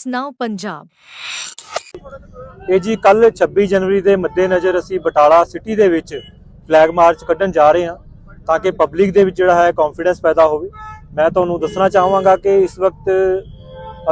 Times ਨਾਓ ਪੰਜਾਬ ਇਹ ਜੀ ਕੱਲ 26 ਜਨਵਰੀ ਦੇ ਮੱਦੇਨਜ਼ਰ ਅਸੀਂ ਬਟਾਲਾ ਸਿਟੀ ਦੇ ਵਿੱਚ ਫਲੈਗ ਮਾਰਚ ਕੱਢਣ ਜਾ ਰਹੇ ਹਾਂ ਤਾਂ ਕਿ ਪਬਲਿਕ ਦੇ ਵਿੱਚ ਜਿਹੜਾ ਹੈ ਕੌਨਫੀਡੈਂਸ ਪੈਦਾ ਹੋਵੇ। ਮੈਂ ਤੁਹਾਨੂੰ ਦੱਸਣਾ ਚਾਹਾਂਗਾ ਕਿ ਇਸ ਵਕਤ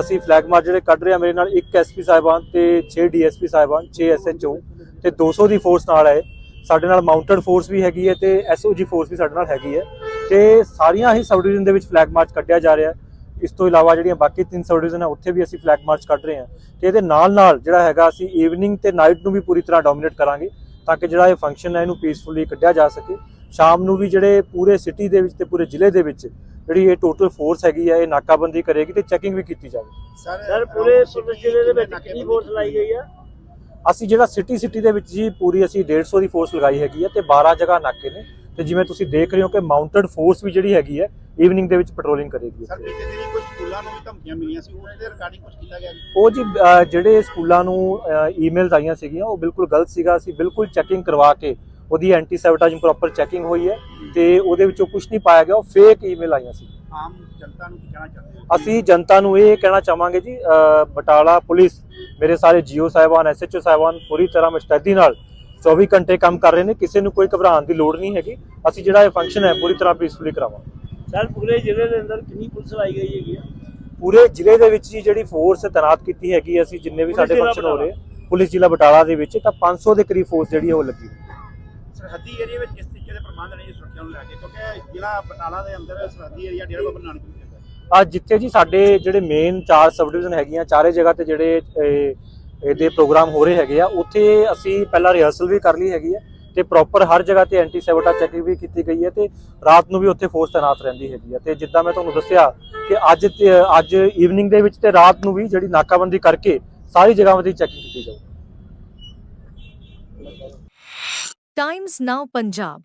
ਅਸੀਂ ਫਲੈਗ ਮਾਰਚ ਜਿਹੜੇ ਕੱਢ ਰਹੇ ਹਾਂ, ਮੇਰੇ ਨਾਲ ਇੱਕ ਐਸਪੀ ਸਾਹਿਬਾਨ ਤੇ 6 ਡੀਐਸਪੀ ਸਾਹਿਬਾਨ 6 ਐਸਐਚਓ ਤੇ 200 ਦੀ ਫੋਰਸ ਨਾਲ ਹੈ। ਸਾਡੇ ਨਾਲ ਮਾਊਂਟਡ ਫੋਰਸ ਵੀ ਹੈਗੀ ਹੈ ਤੇ ਐਸਓਜੀ ਫੋਰਸ ਵੀ ਸਾਡੇ ਨਾਲ ਹੈਗੀ ਹੈ। ਤੇ ਸਾਰੀਆਂ ਹੀ ਸਬ ਡਿਵੀਜ਼ਨ ਦੇ ਵਿੱਚ ਫਲੈਗ ਮਾਰਚ ਕੱਢਿਆ ਜਾ ਰਿਹਾ ਹੈ। ਇਸ ਤੋਂ ਇਲਾਵਾ ਜਿਹੜੀਆਂ ਬਾਕੀ ਤਿੰਨ ਸਬ ਡਿਵੀਜ਼ਨ ਹੈ ਉੱਥੇ ਵੀ ਅਸੀਂ ਫਲੈਗ ਮਾਰਚ ਕੱਢ ਰਹੇ ਹਾਂ। ਤੇ ਇਹਦੇ ਨਾਲ ਨਾਲ ਜਿਹੜਾ ਹੈਗਾ ਅਸੀਂ ਈਵਨਿੰਗ ਤੇ ਨਾਈਟ ਨੂੰ ਵੀ ਪੂਰੀ ਤਰ੍ਹਾਂ ਡੋਮੀਨੇਟ ਕਰਾਂਗੇ ਤਾਂ ਕਿ ਜਿਹੜਾ ਇਹ ਫੰਕਸ਼ਨ ਹੈ ਇਹਨੂੰ ਪੀਸਫੁਲੀ ਕੱਢਿਆ ਜਾ ਸਕੇ। ਸ਼ਾਮ ਨੂੰ ਵੀ ਜਿਹੜੇ ਪੂਰੇ ਸਿਟੀ ਦੇ ਵਿੱਚ ਤੇ ਪੂਰੇ ਜ਼ਿਲ੍ਹੇ ਦੇ ਵਿੱਚ ਜਿਹੜੀ ਇਹ ਟੋਟਲ ਫੋਰਸ ਹੈਗੀ ਹੈ ਇਹ ਨਾਕਾਬੰਦੀ ਕਰੇਗੀ ਤੇ ਚੈਕਿੰਗ ਵੀ ਕੀਤੀ ਜਾਵੇ। ਸਰ ਪੂਰੇ ਜ਼ਿਲ੍ਹੇ ਦੇ ਵਿੱਚ ਕਿੰਨੀ ਫੋਰਸ ਲਾਈ ਗਈ ਆ? ਅਸੀਂ ਜਿਹੜਾ ਸਿਟੀ ਸਿਟੀ ਦੇ ਵਿੱਚ ਜੀ ਪੂਰੀ ਅਸੀਂ 150 ਦੀ ਫੋਰਸ ਲਗਾਈ ਹੈਗੀ ਹੈ ਤੇ 12 ਜਗ੍ਹਾ ਨਾਕੇ ਨੇ। ਤੇ ਜਿਵੇਂ ਤੁਸੀਂ ਦੇਖ ਰਹੇ ਹੋ ਕਿ ਮਾਊਂਟਡ ਫੋਰਸ ਵੀ ਜਿਹੜੀ ਹੈਗੀ ਹੈ ਈਵਨਿੰਗ ਦੇ ਵਿੱਚ ਪੈਟਰੋਲਿੰਗ ਕਰੇਗੀ ਸਰ ਬੀਤੇ ਦਿਨੀ ਕੁਝ ਸਕੂਲਾਂ ਨੂੰ ਵੀ ਧਮਕੀਆਂ ਮਿਲੀਆਂ ਸੀ ਉਸ ਦੇ ਰਿਗਾਰਡਿੰਗ ਕੁਝ ਕੀਤਾ ਗਿਆ ਜੀ? ਉਹ ਜੀ ਜਿਹੜੇ ਸਕੂਲਾਂ ਨੂੰ ਈਮੇਲਸ ਆਈਆਂ ਸੀਗੀਆਂ ਉਹ ਬਿਲਕੁਲ ਗਲਤ ਸੀਗਾ। ਅਸੀਂ ਬਿਲਕੁਲ ਚੈਕਿੰਗ ਕਰਵਾ ਕੇ ਉਹਦੀ ਐਂਟੀ ਸੈਬਟਾਈਜ਼ਿੰਗ ਪ੍ਰੋਪਰ ਚੈਕਿੰਗ ਹੋਈ ਹੈ ਤੇ ਉਹਦੇ ਵਿੱਚੋਂ ਕੁਝ ਨਹੀਂ ਪਾਇਆ ਗਿਆ ਉਹ ਫੇਕ ਈਮੇਲ ਆਈਆਂ ਸੀ। ਆਮ ਜਨਤਾ ਨੂੰ ਕੀ ਕਹਿਣਾ ਚਾਹੁੰਦੇ ਹੋ? ਅਸੀਂ ਜਨਤਾ ਨੂੰ ਇਹ ਕਹਿਣਾ ਚਾਹਾਂਗੇ ਜੀ ਬਟਾਲਾ ਪੁਲਿਸ ਮੇਰੇ ਸਾਰੇ ਜੀਓ ਸਾਹਿਬਾਨ ਐਸਐਚਓ ਸਾਹਿਬਾਨ ਪੂਰੀ ਤਰ੍ਹਾਂ ਮੁਸਤੈਦੀ ਨਾਲ 24 ਘੰਟੇ ਕੰਮ ਕਰ ਰਹੇ ਨੇ ਕਿਸੇ ਨੂੰ ਕੋਈ ਘਬਰਾਉਣ ਦੀ ਲੋੜ ਨਹੀਂ ਹੈਗੀ। ਅਸੀਂ ਜਿਹੜਾ ਇਹ ਫੰਕਸ਼ਨ ਹੈ ਪੂਰੀ ਤਰ੍ਹਾਂ ਪੀਸਫੁਲੀ ਕਰਾਵਾਂਗੇ। ਸਰ ਪੂਰੇ ਜ਼ਿਲ੍ਹੇ ਦੇ ਅੰਦਰ ਕਿੰਨੀ ਪੁਲਿਸ ਲਾਈ ਗਈ ਹੈਗੀ ਆ? ਪੂਰੇ ਜ਼ਿਲ੍ਹੇ ਦੇ ਵਿੱਚ ਜੀ ਜਿਹੜੀ ਫੋਰਸ ਤਾਇਨਾਤ ਕੀਤੀ ਹੈਗੀ ਅਸੀਂ ਜਿੰਨੇ ਵੀ ਸਾਡੇ ਫੰਕਸ਼ਨ ਹੋ ਰਹੇ ਆ, ਪੁਲਿਸ ਜ਼ਿਲ੍ਹਾ ਬਟਾਲਾ ਦੇ ਵਿੱਚ ਤਾਂ 500 ਦੇ ਕਰੀਬ ਫੋਰਸ ਜਿਹੜੀ ਹੈ ਉਹ ਲੱਗੀ। ਸਰਹੱਦੀ ਏਰੀਆ ਵਿੱਚ ਕਿਸ ਤਰੀਕੇ ਦੇ ਪ੍ਰਬੰਧ ਨੇ ਜੀ ਸੁਰੱਖਿਆ ਨੂੰ ਲੈ ਕੇ? ਕਿਉਂਕਿ ਜ਼ਿਲ੍ਹਾ ਬਟਾਲਾ ਦੇ ਅੰਦਰ ਸਰਹੱਦੀ ਏਰੀਆ ਡੇਰਾ ਬਾਬਾ ਨਾਨਕ ਅੱਜ ਜਿੱਥੇ ਜੀ ਸਾਡੇ ਜਿਹੜੇ ਮੇਨ ਚਾਰ ਸਬ ਡਿਵੀਜ਼ਨ ਹੈਗੀਆਂ ਚਾਰੇ ਜਗ੍ਹਾ ਤੇ ਜਿਹੜੇ ਇਹਦੇ ਪ੍ਰੋਗਰਾਮ ਹੋ ਰਹੇ ਹੈਗੇ ਆ। ਉੱਥੇ ਅਸੀਂ ਪਹਿਲਾਂ ਰਿਹਰਸਲ ਵੀ ਕਰ ਲਈ ਹੈਗੀ ਹੈ ਤੇ ਪ੍ਰੋਪਰ ਹਰ ਜਗ੍ਹਾ ਤੇ ਐਂਟੀ ਸੈਬਟਾ ਚੈਕਿੰਗ ਵੀ ਕੀਤੀ ਗਈ ਹੈ ਤੇ ਰਾਤ ਨੂੰ ਵੀ ਉੱਥੇ ਫੋਰਸ ਤਾਇਨਾਤ ਰਹਿੰਦੀ ਹੈਗੀ ਹੈ ਤੇ ਜਿੱਦਾਂ ਮੈਂ ਤੁਹਾਨੂੰ ਦੱਸਿਆ ਕਿ ਅੱਜ ਅੱਜ ਈਵਨਿੰਗ ਦੇ ਵਿੱਚ ਤੇ ਰਾਤ ਨੂੰ ਵੀ ਜਿਹੜੀ ਨਾਕਾਬੰਦੀ ਕਰਕੇ ਸਾਰੀ ਜਗ੍ਹਾਵਾਂ ਦੀ ਚੈਕਿੰਗ ਕੀਤੀ ਜਾਊ। ਟਾਈਮਜ਼ ਨਾਓ ਪੰਜਾਬ